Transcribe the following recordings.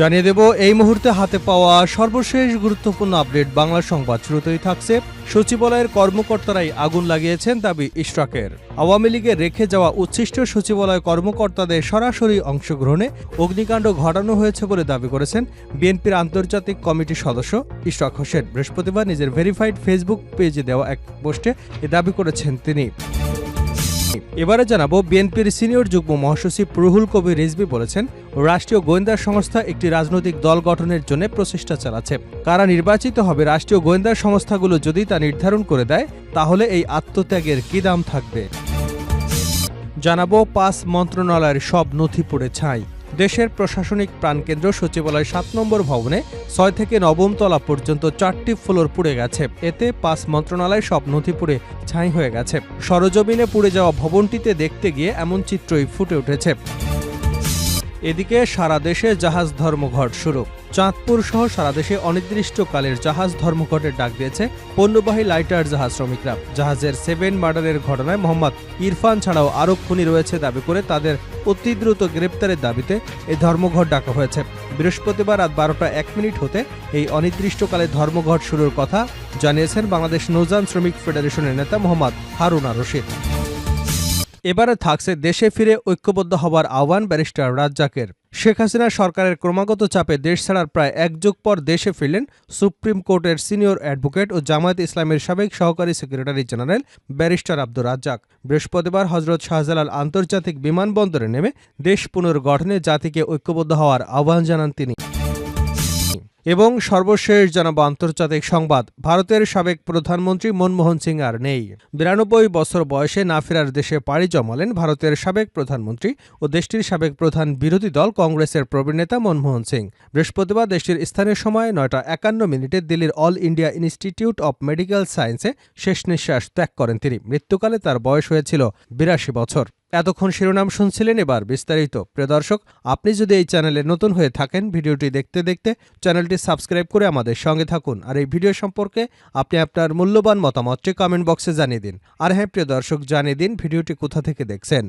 জানিয়ে দেব, এই মুহূর্তে হাতে পাওয়া সর্বশেষ গুরুত্বপূর্ণ আপডেট বাংলা সংবাদ। শুরুতেই থাকছে সচিবালয়ের কর্মকর্তারাই আগুন লাগিয়েছেন দাবি ইশরাকের। আওয়ামী লীগের রেখে যাওয়া উচ্ছিষ্ট সচিবালয় কর্মকর্তাদের সরাসরি অংশগ্রহণে অগ্নিকাণ্ড ঘটানো হয়েছে বলে দাবি করেছেন বিএনপির আন্তর্জাতিক কমিটির সদস্য ইশরাক হোসেন। বৃহস্পতিবার নিজের ভেরিফাইড ফেসবুক পেজে দেওয়া এক পোস্টে এ দাবি করেছেন তিনি। এবারে জানাব বিএনপির সিনিয়র যুগ্ম মহাসচিব রুহুল কবির রিজবি বলেছেন, রাষ্ট্রীয় গোয়েন্দা সংস্থা একটি রাজনৈতিক দল গঠনের জন্য প্রচেষ্টা চালাচ্ছে। কারা নির্বাচিত হবে রাষ্ট্রীয় গোয়েন্দা সংস্থাগুলো যদি তা নির্ধারণ করে দেয়, তাহলে এই আত্মত্যাগের কি দাম থাকবে? জানাব পাঁচ মন্ত্রণালয়ের সব নথি পড়ে ছাই। দেশের প্রশাসনিক প্রাণকেন্দ্র সচিবালয় সাত নম্বর ভবনে ছয় থেকে নবম তলা পর্যন্ত চারটি ফ্লোর পুড়ে গেছে। এতে পাঁচ মন্ত্রণালয় সব নথি পুড়ে ছাই হয়ে গেছে। সরজমিনে পুড়ে যাওয়া ভবনটিতে দেখতে গিয়ে এমন চিত্রই ফুটে উঠেছে। এদিকে সারা দেশে জাহাজ ধর্মঘট শুরু। চাঁদপুর সহ সারা দেশে অনির্দিষ্টকালের জাহাজ ধর্মঘটের ডাক দিয়েছে পণ্যবাহী লাইটার জাহাজ শ্রমিকরা। জাহাজের সেভেন মার্ডারের ঘটনায় মোহাম্মদ ইরফান ছাড়াও আরও খুনি রয়েছে দাবি করে তাদের অতি দ্রুত গ্রেপ্তারের দাবিতে এই ধর্মঘট ডাকা হয়েছে। বৃহস্পতিবার রাত বারোটা এক মিনিট হতে এই অনির্দিষ্টকালে ধর্মঘট শুরুর কথা জানিয়েছেন বাংলাদেশ নৌযান শ্রমিক ফেডারেশনের নেতা মোহাম্মদ হারুনা রশিদ এবারে থাকছে দেশে ফিরে ঐক্যবদ্ধ হবার আহ্বান ব্যারিস্টার রাজ্জাকের। শেখ হাসিনা সরকারের ক্রমাগত চাপে দেশ ছাড়ার প্রায় এক যুগ পর দেশে ফিরলেন সুপ্রিম কোর্টের সিনিয়র অ্যাডভোকেট ও জামায়াত ইসলামের সাবেক সহকারী secretary general barrister Abdur Razzaq. বৃহস্পতিবার হজরত শাহজালাল আন্তর্জাতিক বিমানবন্দরে নেমে দেশ পুনর্গঠনে জাতিকে ঐক্যবদ্ধ হওয়ার আহ্বান জানান তিনি। এবং সর্বশেষ জানাব আন্তর্জাতিক সংবাদ। ভারতের সাবেক প্রধানমন্ত্রী মনমোহন সিং আর নেই। বিরানব্বই বছর বয়সে না ফেরার দেশে পাড়ি জমালেন ভারতের সাবেক প্রধানমন্ত্রী ও দেশটির সাবেক প্রধান বিরোধী দল কংগ্রেসের প্রবীণ নেতা মনমোহন সিং। বৃহস্পতিবার দেশটির স্থানীয় সময় নয়টা একান্ন মিনিটে দিল্লির All India Institute of Medical সায়েন্সে শেষ নিঃশ্বাস ত্যাগ করেন তিনি। মৃত্যুকালে তার বয়স হয়েছিল বিরাশি বছর। এতক্ষণ শিরোনাম শুনছিলেন এবার বিস্তারিত। প্রিয় দর্শক, আপনি যদি এই চ্যানেলে নতুন হয়ে থাকেন, ভিডিওটি দেখতে দেখতে চ্যানেলটি সাবস্ক্রাইব করে আমাদের সঙ্গে থাকুন। আর এই ভিডিও সম্পর্কে আপনি আপনার মূল্যবান মতামতটি কমেন্ট বক্সে জানিয়ে দিন। আর হ্যাঁ প্রিয় দর্শক, জানিয়ে দিন ভিডিওটি কোথা থেকে দেখছেন।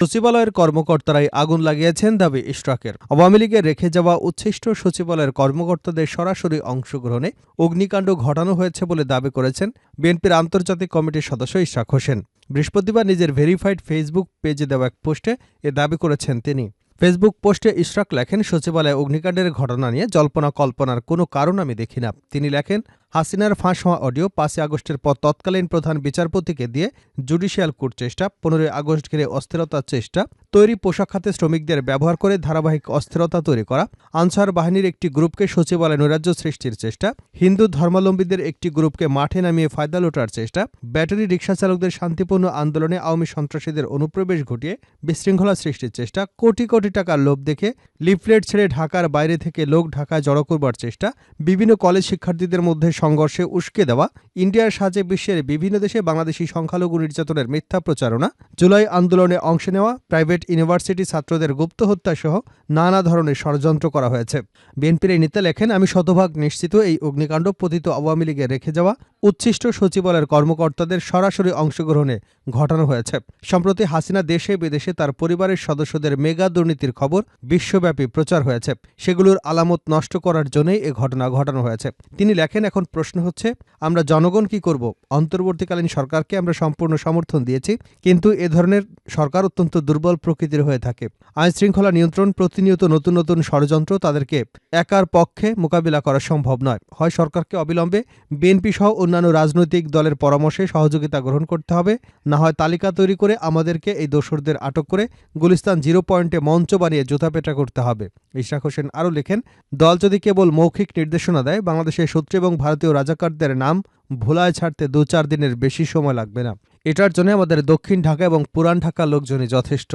সচিবালয়ের কর্মকর্তারাই আগুন লাগিয়েছেন দাবি ইশরাকের। আওয়ামী লীগের রেখে যাওয়া উচ্ছিষ্ট সচিবালয়ের কর্মকর্তাদের সরাসরি অংশগ্রহণে অগ্নিকাণ্ড ঘটানো হয়েছে বলে দাবি করেছেন বিএনপির আন্তর্জাতিক কমিটির সদস্য ইশরাক হোসেন। বৃহস্পতিবার নিজের ভেরিফাইড ফেসবুক পেজে দেওয়া এক পোস্টে এ দাবি করেছেন তিনি। ফেসবুক পোস্টে ইশরাক লেখেন, সচিবালয়ে অগ্নিকাণ্ডের ঘটনা নিয়ে জল্পনা কল্পনার কোনো কারণ আমি দেখি না। তিনি লেখেন হাসিনার ফাঁস হওয়া অডিও পাঁচই আগস্টের পর তৎকালীন প্রধান বিচারপতিকে দিয়ে জুডিশিয়াল কোর্ট চেষ্টা, পনেরোই আগস্ট ঘিরে অস্থিরতার চেষ্টা, তৈরি পোশাক খাতে শ্রমিকদের ব্যবহার করে ধারাবাহিক অস্থিরতা তৈরি করা, আনসার বাহিনীর একটি গ্রুপকে সচিবালয় নৈরাজ্য সৃষ্টির চেষ্টা, হিন্দু ধর্মাবলম্বীদের একটি গ্রুপকে মাঠে নামিয়ে ফায়দা লোটার চেষ্টা, ব্যাটারি রিক্সা চালকদের শান্তিপূর্ণ আন্দোলনে আওয়ামী সন্ত্রাসীদের অনুপ্রবেশ ঘটিয়ে বিশৃঙ্খলা সৃষ্টির চেষ্টা, কোটি কোটি টাকার লোভ দেখে লিফলেট ছেড়ে ঢাকার বাইরে থেকে লোক ঢাকায় জড়ো করবার চেষ্টা, বিভিন্ন কলেজ শিক্ষার্থীদের মধ্যে সংঘর্ষে উস্কে দেওয়া, ইন্ডিয়ার সাজে বিশ্বের বিভিন্ন দেশে বাংলাদেশি সংখ্যালঘু নির্যাতনের মিথ্যা প্রচারণা, জুলাই আন্দোলনে অংশ নেওয়া, প্রাইভেট ইউনিভার্সিটি ছাত্রদের গুপ্ত হত্যা সহ নানা ধরনের ষড়যন্ত্র করা হয়েছে। বিএনপির এই নেতা লেখেন, আমি শতভাগ নিশ্চিত এই অগ্নিকাণ্ড পতিত আওয়ামী লীগে রেখে যাওয়া উচ্ছিষ্ট সচিবালয়ের কর্মকর্তাদের সরাসরি অংশগ্রহণে ঘটানো হয়েছে। সম্প্রতি হাসিনা দেশে বিদেশে তার পরিবারের সদস্যদের মেগা দুর্নীতির খবর বিশ্বব্যাপী প্রচার হয়েছে। সেগুলোর আলামত নষ্ট করার জন্যই এ ঘটনা ঘটানো হয়েছে। তিনি লেখেন, এখন প্রশ্ন হচ্ছে, আমরা জনগণ কি করব? অন্তর্বর্তীকালীন সরকারকে আমরা সম্পূর্ণ সমর্থন দিয়েছি, কিন্তু এ ধরনের সরকার অত্যন্ত দুর্বল প্রকৃতির হয়ে থাকে। আইন শৃঙ্খলা নিয়ন্ত্রণ প্রতিনিয়ত নতুন নতুন ষড়যন্ত্র তাদেরকে একার পক্ষে মোকাবিলা করা সম্ভব নয়। হয় সরকারকে অবিলম্বে, বিএনপি সহ অন্যান্য রাজনৈতিক দলের পরামর্শে সহযোগিতা গ্রহণ করতে হবে, না হয় তালিকা তৈরি করে আমাদেরকে এই দোসরদের আটক করে গুলিস্তান জিরো পয়েন্টে মঞ্চ বানিয়ে জোথাপেটা করতে হবে। ইশাক হোসেন আরও লেখেন, দল যদি কেবল মৌখিক নির্দেশনা দেয়, বাংলাদেশের শত্রু এবং ভারতীয় রাজাকারদের নাম ভোলায় ছাড়তে দু চার দিনের বেশি সময় লাগবে না। এটার জন্য আমাদের দক্ষিণ ঢাকা এবং পুরান ঢাকার লোকজনই যথেষ্ট।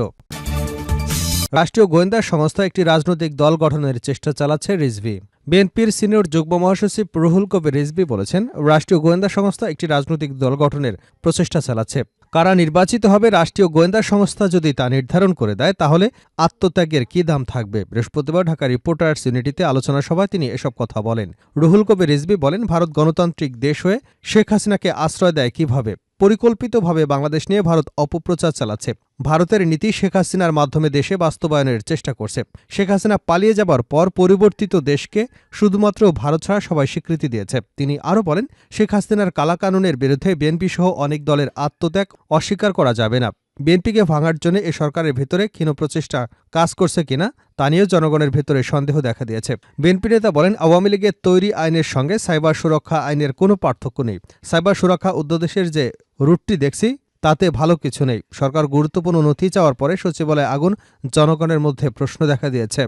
রাষ্ট্রীয় গোয়েন্দা সংস্থা একটি রাজনৈতিক দল গঠনের চেষ্টা চালাচ্ছে রিজভি। বিএনপির সিনিয়র যুগ্ম মহাসচিব রুহুল কবির রিজভি বলেছেন, রাষ্ট্রীয় গোয়েন্দা সংস্থা একটি রাজনৈতিক দল গঠনের প্রচেষ্টা চালাচ্ছে। কারা নির্বাচিত হবে রাষ্ট্রীয় গোয়েন্দা সংস্থা যদি তা নির্ধারণ করে দেয়, তাহলে আত্মত্যাগের কি দাম থাকবে? বৃহস্পতিবার ঢাকা রিপোর্টার্স ইউনিটিতে আলোচনা সভায় তিনি এসব কথা বলেন। রুহুল কবির রিজবি বলেন, ভারত গণতান্ত্রিক দেশ হয়ে শেখ হাসিনাকে আশ্রয় দেয় কীভাবে? পরিকল্পিতভাবে বাংলাদেশ নিয়ে ভারত অপপ্রচার চালাচ্ছে। ভারতের নীতি শেখ হাসিনার মাধ্যমে দেশে বাস্তবায়নের চেষ্টা করছে। শেখ হাসিনা পালিয়ে যাবার পর পরিবর্তিত দেশকে শুধুমাত্র ভারত ছাড়া সবাই স্বীকৃতি দিয়েছে। তিনি আরও বলেন, শেখ হাসিনার কালাকানুনের বিরুদ্ধে বিএনপি সহ অনেক দলের আত্মত্যাগ অস্বীকার করা যাবে না। বিএনপিকে ভাঙার জন্য এ সরকারের ভেতরে ক্ষীণ প্রচেষ্টা কাজ করছে কিনা তা নিয়েও জনগণের ভেতরে সন্দেহ দেখা দিয়েছে। বিএনপি নেতা বলেন, আওয়ামী লীগের তৈরি আইনের সঙ্গে সাইবার সুরক্ষা আইনের কোনো পার্থক্য নেই। সাইবার সুরক্ষা উদ্যোদেশের যে রুটটি দেখছি তাতে ভালো কিছু নেই। সরকার গুরুত্বপূর্ণ নথি চাওয়ার পরে সচিবালয়ে আগুন, জনগণের মধ্যে প্রশ্ন দেখা দিয়েছে।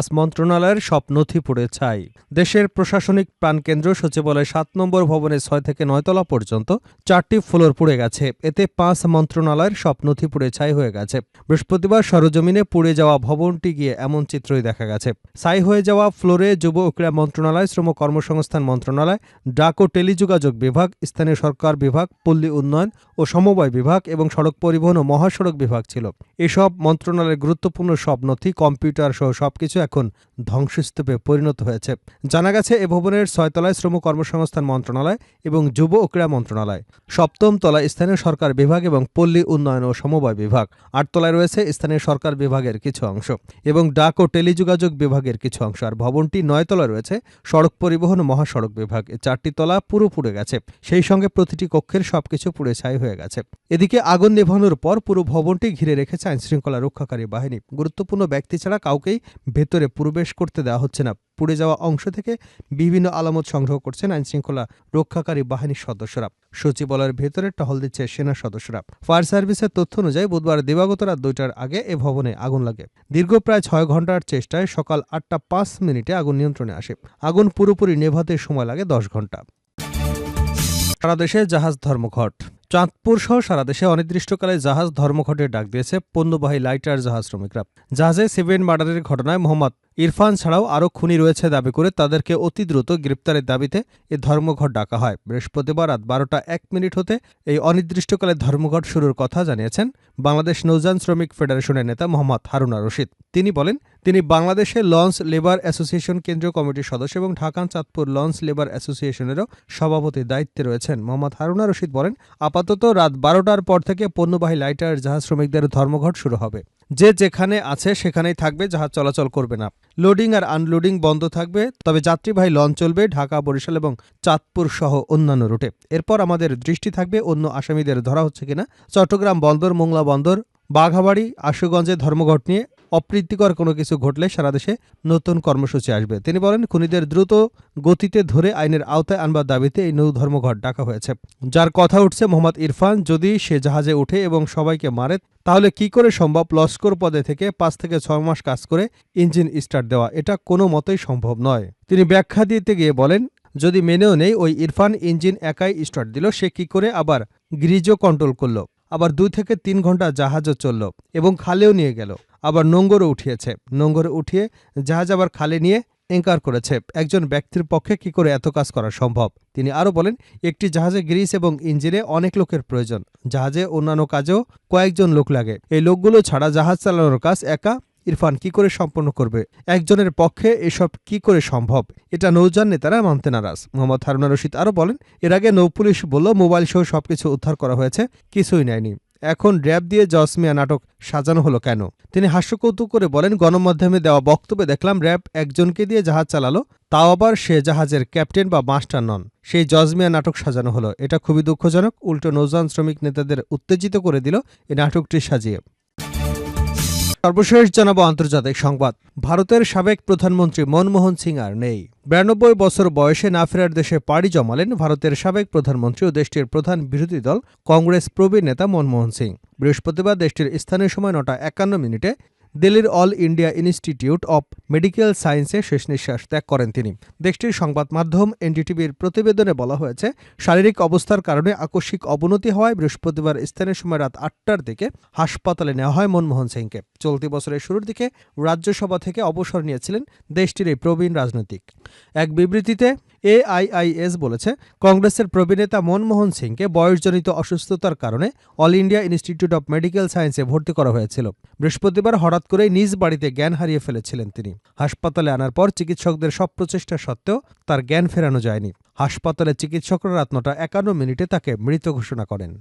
আজ মন্ত্রণালয়ের সব নথি পুড়ে ছাই। দেশের প্রশাসনিক প্রাণকেন্দ্র সচিবালয় সাত নম্বর ভবনে ছয় থেকে নয়তলা পর্যন্ত চারটি ফ্লোর পুড়ে গেছে। এতে পাঁচ মন্ত্রণালয়ের সব নথি পুড়ে ছাই হয়ে গেছে। বৃহস্পতিবার সরজমিনে পুড়ে যাওয়া ভবনটি গিয়ে এমন চিত্রই দেখা গেছে। ছাই হয়ে যাওয়া ফ্লোরে যুব ও ক্রীড়া মন্ত্রণালয়, শ্রম কর্মসংস্থান মন্ত্রণালয়, ডাক ও টেলিযোগাযোগ বিভাগ, স্থানীয় সরকার বিভাগ, পল্লী উন্নয়ন ও সমবায় বিভাগ এবং সড়ক পরিবহন ও মহাসড়ক বিভাগ ছিল। এসব মন্ত্রণালয়ের গুরুত্বপূর্ণ সব নথি কম্পিউটার সহ সবকিছু এখন ধ্বংসস্তূপে পরিণত হয়েছে। জানা গেছে, এ ভবনের ছয়তলায় শ্রম কর্মসংস্থান মন্ত্রণালয় এবং যুব ও ক্রীড়া মন্ত্রণালয়। সপ্তম তলায় স্থানীয় সরকার বিভাগ এবং পল্লী উন্নয়ন ও সমবায় বিভাগ। আটতলায় রয়েছে স্থানীয় সরকার বিভাগের কিছু অংশ এবং ডাক ও টেলিযোগাযোগ বিভাগের কিছু অংশ। আর ভবনটি নয়তলায় রয়েছে সড়ক পরিবহন মহাসড়ক বিভাগ। চারটি তলা পুরো পুড়ে গেছে। সেই সঙ্গে প্রতিটি কক্ষের সবকিছু পুড়ে ছাই হয়ে গেছে। এদিকে আগুন নেভানোর পর পুরো ভবনটি ঘিরে রেখেছে আইনশৃঙ্খলা রক্ষাকারী বাহিনী। গুরুত্বপূর্ণ ব্যক্তি ছাড়া কাউকেই ভেতরে প্রবেশ করতে দেওয়া হচ্ছে না। পুড়ে যাওয়া অংশ থেকে বিভিন্ন আলামত সংগ্রহ করছেন আইনশৃঙ্খলা রক্ষাকারী বাহিনীর সদস্যরা। সচিবালয়ের ভেতরে টহল দিচ্ছে সেনা সদস্যরা। ফায়ার সার্ভিসের তথ্য অনুযায়ী বুধবার দিবাগত রাত দুইটার আগে এ ভবনে আগুন লাগে। দীর্ঘ প্রায় ছয় ঘণ্টার চেষ্টায় সকাল আটটা পাঁচ মিনিটে আগুন নিয়ন্ত্রণে আসে। আগুন পুরোপুরি নেভাতে সময় লাগে দশ ঘণ্টা সারা দেশে জাহাজ ধর্মঘট। চাঁদপুর সহ সারা দেশে অনির্দিষ্টকালে জাহাজ ধর্মঘটের ডাক দিয়েছে পণ্যবাহী লাইটার জাহাজ শ্রমিকরা। জাহাজে সেভেন মার্ডারের ঘটনায় মোহাম্মদ ইরফান ছাড়াও আরও খুনি রয়েছে দাবি করে তাদেরকে অতি দ্রুত গ্রেপ্তারের দাবিতে এ ধর্মঘট ডাকা হয়। বৃহস্পতিবার রাত বারোটা এক মিনিট হতে এই অনির্দিষ্টকালে ধর্মঘট শুরুর কথা জানিয়েছেন বাংলাদেশ নৌযান শ্রমিক ফেডারেশনের নেতা মোহাম্মদ হারুনা রশিদ। তিনি বলেন, তিনি বাংলাদেশে লঞ্চ লেবার অ্যাসোসিয়েশন কেন্দ্রীয় কমিটির সদস্য এবং ঢাকা চাঁদপুর লঞ্চ লেবার অ্যাসোসিয়েশনেরও সভাপতির দায়িত্বে রয়েছেন। মোহাম্মদ হারুনা রশিদ বলেন আপাতত রাত বারোটার পর থেকে পণ্যবাহী লাইটার জাহাজ শ্রমিকদের ধর্মঘট শুরু হবে। যে যেখানে আছে সেখানেই থাকবে, জাহাজ চলাচল করবে না। লোডিং আর আনলোডিং বন্ধ থাকবে, তবে যাত্রীবাহী লঞ্চ চলবে ঢাকা, বরিশাল এবং চাঁদপুর সহ অন্যান্য রুটে। এরপর আমাদের দৃষ্টি থাকবে অন্য আসামিদের ধরা হচ্ছে কিনা। চট্টগ্রাম বন্দর, মোংলা বন্দর, বাঘাবাড়ি, আশুগঞ্জে ধর্মঘট নিয়ে অপ্রীতিকর কোনো কিছু ঘটলে সারা দেশে নতুন কর্মসূচি আসবে। তিনি বলেন, খুনিদের দ্রুত গতিতে ধরে আইনের আওতায় আনবার দাবিতে এই নৌ ধর্মঘট ডাকা হয়েছে। যার কথা উঠছে মোহাম্মদ ইরফান, যদি সে জাহাজে উঠে এবং সবাইকে মারে, তাহলে কি করে সম্ভব লস্কর পদে থেকে পাঁচ থেকে ছয় মাস কাজ করে ইঞ্জিন স্টার্ট দেওয়া? এটা কোনো মতেই সম্ভব নয়। তিনি ব্যাখ্যা দিতে গিয়ে বলেন, যদি মেনেও নেই, ওই ইরফান ইঞ্জিন একাই স্টার্ট দিল, সে কি করে আবার গ্রিজও কন্ট্রোল করল? আবার দুই থেকে তিন ঘণ্টা জাহাজও চলল এবং খালেও নিয়ে গেল। আবার নোঙ্গরও উঠিয়েছে। নোঙ্গরে উঠিয়ে জাহাজ আবার খালে নিয়ে এঙ্কার করেছে। একজন ব্যক্তির পক্ষে কি করে এত কাজ করা সম্ভব? তিনি আরও বলেন, একটি জাহাজে গ্রিস এবং ইঞ্জিনে অনেক লোকের প্রয়োজন। জাহাজে অন্যান্য কাজেও কয়েকজন লোক লাগে। এই লোকগুলো ছাড়া জাহাজ চালানোর কাজ একা ইরফান কি করে সম্পন্ন করবে? একজনের পক্ষে এসব কি করে সম্ভব? এটা নৌযান নেতারা মানতে নারাজ। মোহাম্মদ হারুনা রশিদ আরও বলেন, এর আগে নৌপুলিশ বলল, মোবাইল সহ সবকিছু উদ্ধার করা হয়েছে, কিছুই নেয়নি। এখন র্যাব দিয়ে জসমিয়া নাটক সাজানো হলো কেন? তিনি হাস্যকৌতুক করে বলেন, গণমাধ্যমে দেওয়া বক্তব্যে দেখলাম র্যাব একজনকে দিয়ে জাহাজ চালালো, তাও আবার সে জাহাজের ক্যাপ্টেন বা মাস্টার নন। সেই জজমিয়া নাটক সাজানো হলো। এটা খুবই দুঃখজনক, উল্টো নৌজান শ্রমিক নেতাদের উত্তেজিত করে দিল এই নাটকটি সাজিয়ে। সর্বশেষ জানাব আন্তর্জাতিক সংবাদ। ভারতের সাবেক প্রধানমন্ত্রী মনমোহন সিং আর নেই। বিরানব্বই বছর বয়সে না ফেরার দেশে পাড়ি জমালেন ভারতের সাবেক প্রধানমন্ত্রী ও দেশটির প্রধান বিরোধী দল কংগ্রেস প্রবীণ নেতা মনমোহন সিং। বৃহস্পতিবার দেশটির স্থানীয় সময় নটা একান্ন মিনিটে দিল্লির All India Institute of Medical সায়েন্সে শেষ নিঃশ্বাস ত্যাগ করেন তিনি। দেশটির সংবাদ মাধ্যম এনডিটিভির প্রতিবেদনে বলা হয়েছে, শারীরিক অবস্থার কারণে আকস্মিক অবনতি হওয়ায় বৃহস্পতিবার স্থানীয় সময় রাত আটটার দিকে হাসপাতালে নেওয়া হয় মনমোহন সিংকে। চলতি বছরের শুরুর দিকে রাজ্যসভা থেকে অবসর নিয়েছিলেন দেশটির এই প্রবীণ রাজনৈতিক। এক বিবৃতিতে এআইআইএস বলেছে, কংগ্রেসের প্রবীণ নেতা মনমোহন সিংকে বয়সজনিত অসুস্থতার কারণে All India Institute of Medical সায়েন্সে ভর্তি করা হয়েছিল। বৃহস্পতিবার হঠাৎ করেই নিজ বাড়িতে জ্ঞান হারিয়ে ফেলেছিলেন তিনি। হাসপাতালে আনার পর চিকিৎসকদের সব প্রচেষ্টা সত্ত্বেও তার জ্ঞান ফেরানো যায়নি। হাসপাতালে চিকিৎসকরা রাত নটা একান্ন মিনিটে তাকে মৃত ঘোষণা করেন।